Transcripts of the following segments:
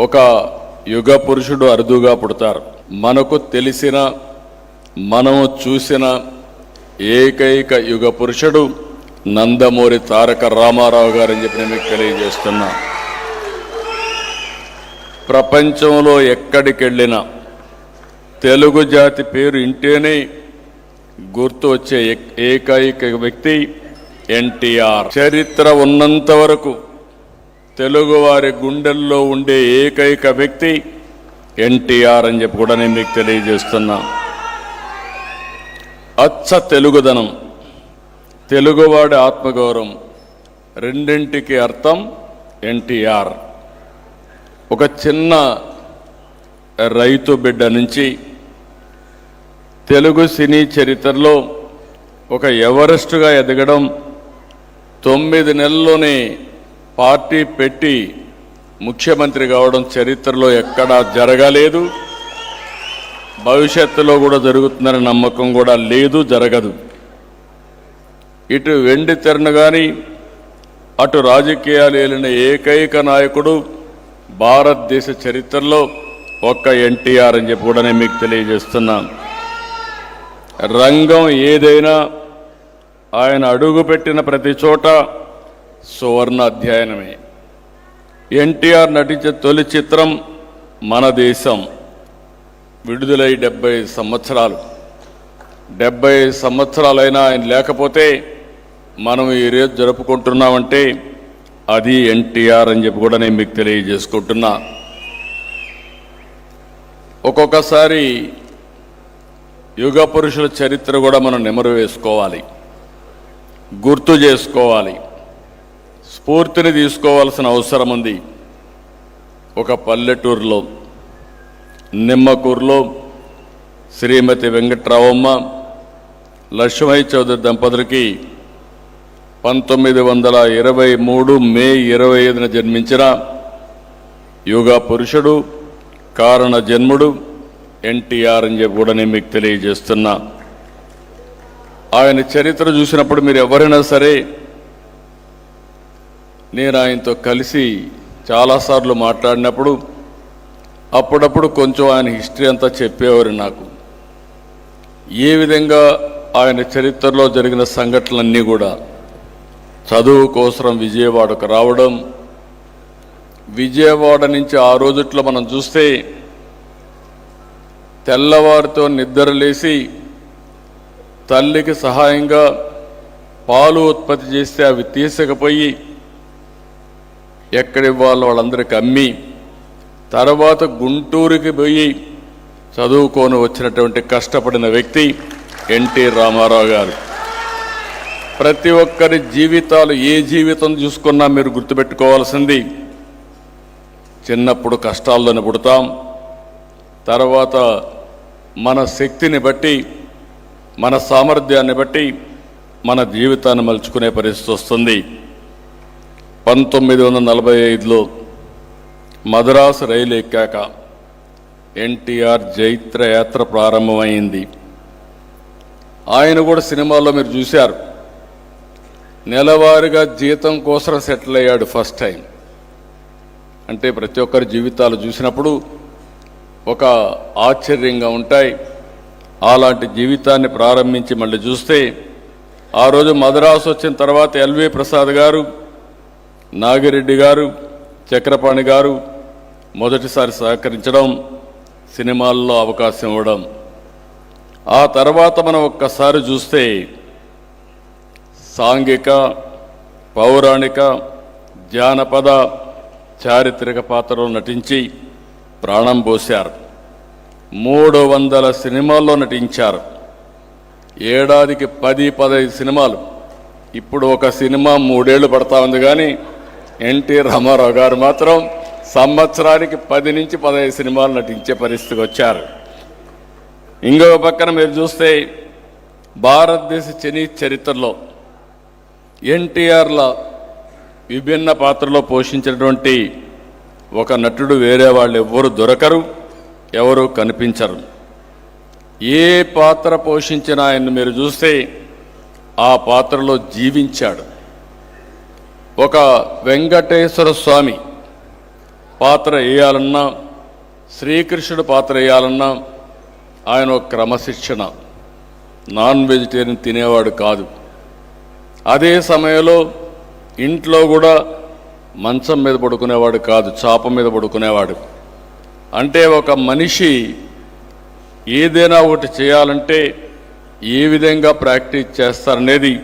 ఒక యుగ పురుషుడు అరుదుగా పుడతారు. మనకు తెలిసిన మనము చూసిన ఏకైక యుగ పురుషుడు నందమూరి తారక రామారావు గారని చెప్పి నేను మీకు తెలియజేస్తున్నా. ప్రపంచంలో ఎక్కడికి వెళ్ళినా తెలుగు జాతి పేరు ఇంటేనే గుర్తు వచ్చే ఏకైక వ్యక్తి ఎన్టీఆర్. చరిత్ర ఉన్నంత వరకు తెలుగువారి గుండెల్లో ఉండే ఏకైక వ్యక్తి ఎన్టీఆర్ అని చెప్పి కూడా నేను మీకు తెలియజేస్తున్నా. అచ్చ తెలుగుదనం తెలుగువాడి ఆత్మగౌరవం రెండింటికి అర్థం ఎన్టీఆర్. ఒక చిన్న రైతు బిడ్డ నుంచి తెలుగు సినీ చరిత్రలో ఒక ఎవరెస్ట్గా ఎదగడం తొమ్మిది నెలల్లోనే పార్టీ పెట్టి ముఖ్యమంత్రి కావడం చరిత్రలో ఎక్కడా జరగలేదు. భవిష్యత్తులో కూడా జరుగుతుందనే నమ్మకం కూడా లేదు జరగదు. ఇటు వెండి తెరను కానీ అటు రాజకీయాలు ఏలిన ఏకైక నాయకుడు భారతదేశ చరిత్రలో ఒక్క ఎన్టీఆర్ అని చెప్పి కూడా నేను మీకు తెలియజేస్తున్నాను రంగం ఏదైనా ఆయన అడుగుపెట్టిన ప్రతి చోట సువర్ణ అధ్యయనమే. ఎన్టీఆర్ నటించే తొలి చిత్రం మన దేశం. విడుదలై డెబ్బై సంవత్సరాలు. డెబ్బై సంవత్సరాలైనా ఆయన లేకపోతే మనం ఈ రోజు జరుపుకుంటున్నామంటే అది ఎన్టీఆర్ అని చెప్పి కూడా నేను మీకు తెలియజేసుకుంటున్నా. ఒక్కొక్కసారి యుగ పురుషుల చరిత్ర కూడా మనం నెమరు వేసుకోవాలి. గుర్తు చేసుకోవాలి. స్ఫూర్తిని తీసుకోవాల్సిన అవసరం ఉంది. ఒక పల్లెటూరులో నిమ్మకూరులో శ్రీమతి వెంకట్రావమ్మ లక్ష్మీ చౌదరి దంపతులకి పంతొమ్మిది వందల ఇరవై మూడు మే ఇరవై ఐదున జన్మించిన యుగ పురుషుడు కారణ జన్ముడు ఎన్టీఆర్ అని చెప్పి కూడా నేను మీకు తెలియజేస్తున్నా. ఆయన చరిత్ర చూసినప్పుడు మీరు ఎవరైనా సరే నేను ఆయనతో కలిసి చాలాసార్లు మాట్లాడినప్పుడు అప్పుడప్పుడు కొంచెం ఆయన హిస్టరీ అంతా చెప్పేవారు నాకు. ఏ విధంగా ఆయన చరిత్రలో జరిగిన సంఘటనలన్నీ కూడా చదువు కోసం విజయవాడకు రావడం విజయవాడ నుంచి ఆ రోజుట్లో మనం చూస్తే తెల్లవారితో నిద్రలేసి తల్లికి సహాయంగా పాలు ఉత్పత్తి చేస్తే అవి తీసుకుపోయి ఎక్కడివ్వాలో వాళ్ళందరికీ అమ్మి తర్వాత గుంటూరుకి పోయి చదువుకొని వచ్చినటువంటి కష్టపడిన వ్యక్తి ఎన్టీ రామారావు గారు. ప్రతి ఒక్కరి జీవితాలు ఏ జీవితం చూసుకున్నా మీరు గుర్తుపెట్టుకోవాల్సింది చిన్నప్పుడు కష్టాల్లోనే పుడతాం తర్వాత మన శక్తిని బట్టి మన సామర్థ్యాన్ని బట్టి మన జీవితాన్ని మలుచుకునే పరిస్థితి వస్తుంది. పంతొమ్మిది వందల నలభై ఐదులో మద్రాసు రైలు ఎక్కాక ఎన్టీఆర్ జైత్ర యాత్ర ప్రారంభమైంది. ఆయన కూడా సినిమాల్లో మీరు చూశారు. నెలవారీగా జీతం కోసం సెటిల్ అయ్యాడు ఫస్ట్ టైం. అంటే ప్రతి ఒక్కరి జీవితాలు చూసినప్పుడు ఒక ఆశ్చర్యంగా ఉంటాయి. అలాంటి జీవితాన్ని ప్రారంభించి మళ్ళీ చూస్తే ఆ రోజు మద్రాసు వచ్చిన తర్వాత ఎల్వి ప్రసాద్ గారు నాగిరెడ్డి గారు చక్రపాణి గారు మొదటిసారి సహకరించడం సినిమాల్లో అవకాశం ఇవ్వడం. ఆ తర్వాత మనం ఒక్కసారి చూస్తే సాంఘిక పౌరాణిక జానపద చారిత్రక పాత్రలో నటించి ప్రాణం పోశారు. మూడు వందల సినిమాల్లో నటించారు. ఏడాదికి పది పదహైదు సినిమాలు. ఇప్పుడు ఒక సినిమా మూడేళ్ళు పడతా ఉంది కానీ ఎన్టీ రామారావు గారు మాత్రం సంవత్సరానికి పది నుంచి పదహైదు సినిమాలు నటించే పరిస్థితికి వచ్చారు. ఇంకొక పక్కన మీరు చూస్తే భారతదేశ చని చరిత్రలో ఎన్టీఆర్ల విభిన్న పాత్రలో పోషించినటువంటి ఒక నటుడు వేరే వాళ్ళు ఎవ్వరు దొరకరు ఎవరు కనిపించరు. ఏ పాత్ర పోషించిన ఆయన్ని మీరు చూస్తే ఆ పాత్రలో జీవించాడు. ఒక వెంకటేశ్వర స్వామి పాత్ర వేయాలన్నా శ్రీకృష్ణుడు పాత్ర వేయాలన్నా ఆయన ఒక క్రమశిక్షణ. నాన్ వెజిటేరియన్ తినేవాడు కాదు. అదే సమయంలో ఇంట్లో కూడా మంచం మీద పడుకునేవాడు కాదు చాప మీద పడుకునేవాడు. అంటే ఒక మనిషి ఏదైనా ఒకటి చేయాలంటే ఏ విధంగా ప్రాక్టీస్ చేస్తారనేది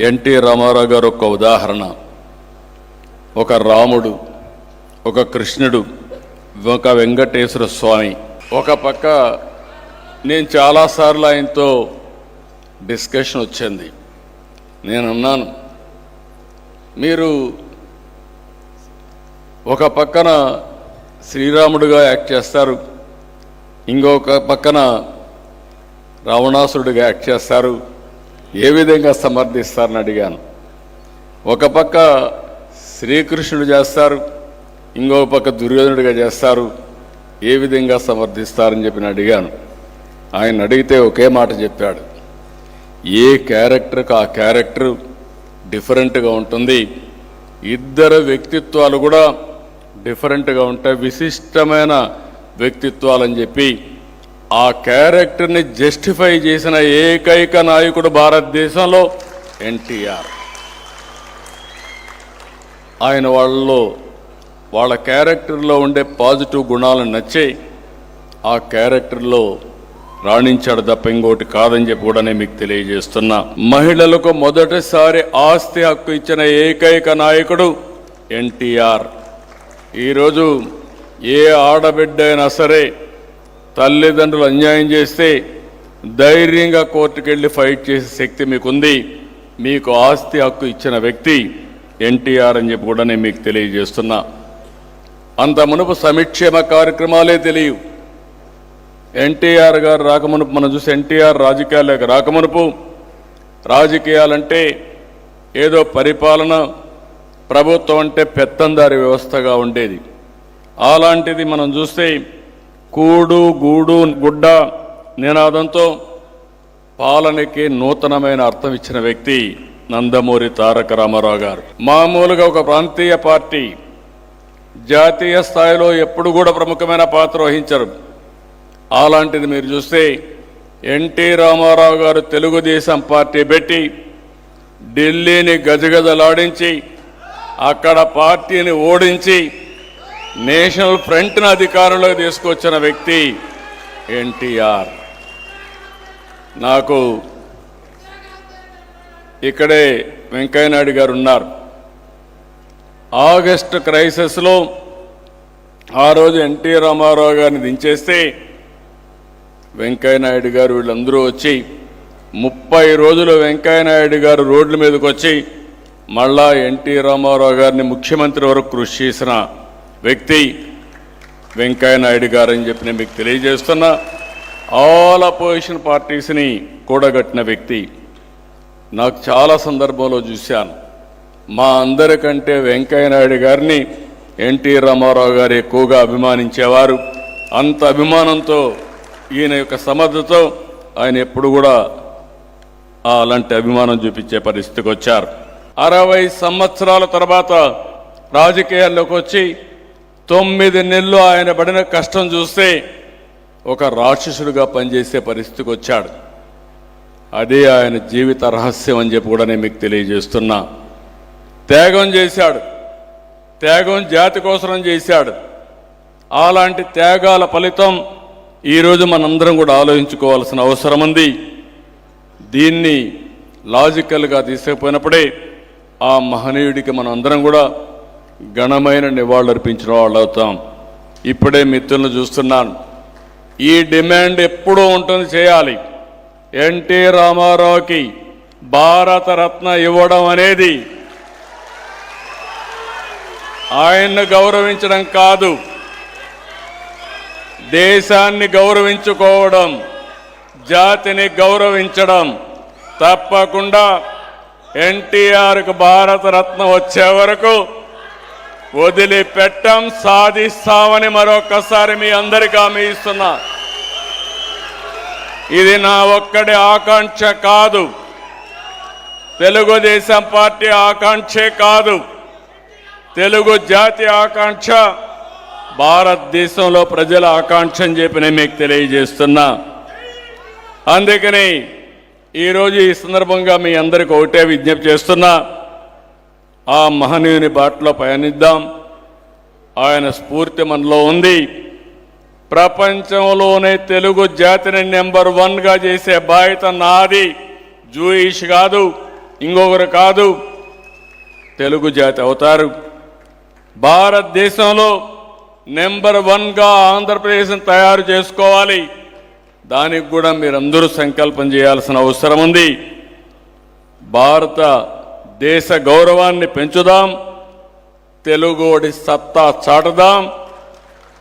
ఎన్టీ రామారావు గారు ఒక ఉదాహరణ. ఒక రాముడు ఒక కృష్ణుడు ఒక వెంకటేశ్వర స్వామి. ఒక పక్క నేను చాలాసార్లు ఆయనతో డిస్కషన్ వచ్చింది. నేను అన్నాను మీరు ఒక పక్కన శ్రీరాముడుగా యాక్ట్ చేస్తారు ఇంకొక పక్కన రావణాసురుడిగా యాక్ట్ చేస్తారు ఏ విధంగా సమర్థిస్తారని అడిగాను. ఒక పక్క శ్రీకృష్ణుడు చేస్తారు ఇంకో పక్క దుర్యోధనుడిగా చేస్తారు ఏ విధంగా సమర్థిస్తారని చెప్పి అడిగాను. ఆయన అడిగితే ఒకే మాట చెప్పాడు. ఏ క్యారెక్టర్కి ఆ క్యారెక్టర్ డిఫరెంట్గా ఉంటుంది ఇద్దరు వ్యక్తిత్వాలు కూడా డిఫరెంట్గా ఉంటాయి విశిష్టమైన వ్యక్తిత్వాలని చెప్పి ఆ క్యారెక్టర్ని జస్టిఫై చేసిన ఏకైక నాయకుడు భారతదేశంలో ఎన్టీఆర్. ఆయన వాళ్ళలో వాళ్ళ క్యారెక్టర్లో ఉండే పాజిటివ్ గుణాలను నచ్చి ఆ క్యారెక్టర్లో రాణించాడు తప్ప ఇంకోటి కాదని చెప్పి కూడా నేను మీకు తెలియజేస్తున్నా. మహిళలకు మొదటిసారి ఆస్తి హక్కు ఇచ్చిన ఏకైక నాయకుడు ఎన్టీఆర్. ఈరోజు ఏ ఆడబిడ్డ అయినా సరే తల్లిదండ్రులు అన్యాయం చేస్తే ధైర్యంగా కోర్టుకెళ్ళి ఫైట్ చేసే శక్తి మీకుంది. మీకు ఆస్తి హక్కు ఇచ్చిన వ్యక్తి ఎన్టీఆర్ అని చెప్పి కూడా నేను మీకు తెలియజేస్తున్నా. అంత మునుపు సమిక్షేమ కార్యక్రమాలే తెలియవు. ఎన్టీఆర్ గారు రాకమునుపు మనం చూసి ఎన్టీఆర్ రాజకీయాలకు రాకమునుపు రాజకీయాలంటే ఏదో పరిపాలన ప్రభుత్వం అంటే పెత్తందారి వ్యవస్థగా ఉండేది. అలాంటిది మనం చూస్తే కూడు గూడు గుడ్డ నినాదంతో పాలనకి నూతనమైన అర్థం ఇచ్చిన వ్యక్తి. నందమూరి తారక రామారావు గారు. మామూలుగా ఒక ప్రాంతీయ పార్టీ జాతీయ స్థాయిలో ఎప్పుడు కూడా ప్రముఖమైన పాత్ర వహించరు. అలాంటిది మీరు చూస్తే ఎన్టీ రామారావు గారు తెలుగుదేశం పార్టీ పెట్టి ఢిల్లీని గజగజలాడించి అక్కడ పార్టీని ఓడించి నేషనల్ ఫ్రంట్ను అధికారంలోకి తీసుకొచ్చిన వ్యక్తి ఎన్టీఆర్. నాకు ఇక్కడే వెంకయ్యనాయుడు గారు ఉన్నారు ఆగస్టు క్రైసిస్లో ఆ రోజు ఎన్టీ రామారావు గారిని దించేస్తే వెంకయ్యనాయుడు గారు వీళ్ళందరూ వచ్చి ముప్పై రోజులు వెంకయ్యనాయుడు గారు రోడ్ల మీదకి వచ్చి మళ్ళా ఎన్టీ రామారావు గారిని ముఖ్యమంత్రి వరకు కృషి చేసిన వ్యక్తి వెంకయ్యనాయుడు గారు అని చెప్పి నేను మీకు తెలియజేస్తున్నా. ఆల్ అపోజిషన్ పార్టీస్ని కూడగట్టిన వ్యక్తి నాకు చాలా సందర్భంలో చూశాను. మా అందరికంటే వెంకయ్యనాయుడు గారిని ఎన్టీ రామారావు గారు ఎక్కువగా అభిమానించేవారు. అంత అభిమానంతో ఈయన యొక్క సమర్థతో ఆయన ఎప్పుడు కూడా అలాంటి అభిమానం చూపించే పరిస్థితికి వచ్చారు. అరవై సంవత్సరాల తర్వాత రాజకీయాల్లోకి వచ్చి తొమ్మిది నెలలు ఆయన పడిన కష్టం చూస్తే ఒక రాక్షసుడిగా పనిచేసే పరిస్థితికి వచ్చాడు. అదే ఆయన జీవిత రహస్యం అని చెప్పి కూడా నేను మీకు తెలియజేస్తున్నా. త్యాగం చేశాడు. త్యాగం జాతి కోసరం చేశాడు. అలాంటి త్యాగాల ఫలితం ఈరోజు మనందరం కూడా ఆలోచించుకోవాల్సిన అవసరం ఉంది. దీన్ని లాజికల్గా తీసుకుపోయినప్పుడే ఆ మహనీయుడికి మనం అందరం కూడా ఘనమైన నివాళులర్పించిన వాళ్ళు అవుతాం. ఇప్పుడే మిత్రులను చూస్తున్నాను. ఈ డిమాండ్ ఎప్పుడూ ఉంటుంది చేయాలి. ఎన్టీ రామారావుకి భారతరత్న ఇవ్వడం అనేది ఆయన్ను గౌరవించడం కాదు దేశాన్ని గౌరవించుకోవడం జాతిని గౌరవించడం తప్పకుండా ఎన్టీఆర్కు భారతరత్న వచ్చే వరకు వదిలిపెట్టం సాధిస్తామని మరొకసారి మీ అందరికీ హామీ ఇస్తున్నా. ఇది నా ఒక్కడి ఆకాంక్ష కాదు. తెలుగుదేశం పార్టీ ఆకాంక్షే కాదు. తెలుగు జాతి ఆకాంక్ష భారతదేశంలో ప్రజల ఆకాంక్ష అని చెప్పి నేను మీకు తెలియజేస్తున్నా. అందుకని ఈరోజు ఈ సందర్భంగా మీ అందరికి ఒకటే విజ్ఞప్తి చేస్తున్నా. ఆ మహనీయుని బాటలో పయనిద్దాం. ఆయన స్ఫూర్తి మనలో ఉంది. ప్రపంచంలోనే తెలుగు జాతిని నెంబర్ వన్గా చేసే బాధ్యత నాది. జూయిష్ కాదు ఇంకొకరు కాదు తెలుగు జాతి అవుతారు. భారతదేశంలో నెంబర్ వన్గా ఆంధ్రప్రదేశ్ని తయారు చేసుకోవాలి. దానికి కూడా మీరందరూ సంకల్పం చేయాల్సిన అవసరం ఉంది. భారత దేశ గౌరవాన్ని పెంచుదాం. తెలుగోడి సత్తా చాటుదాం.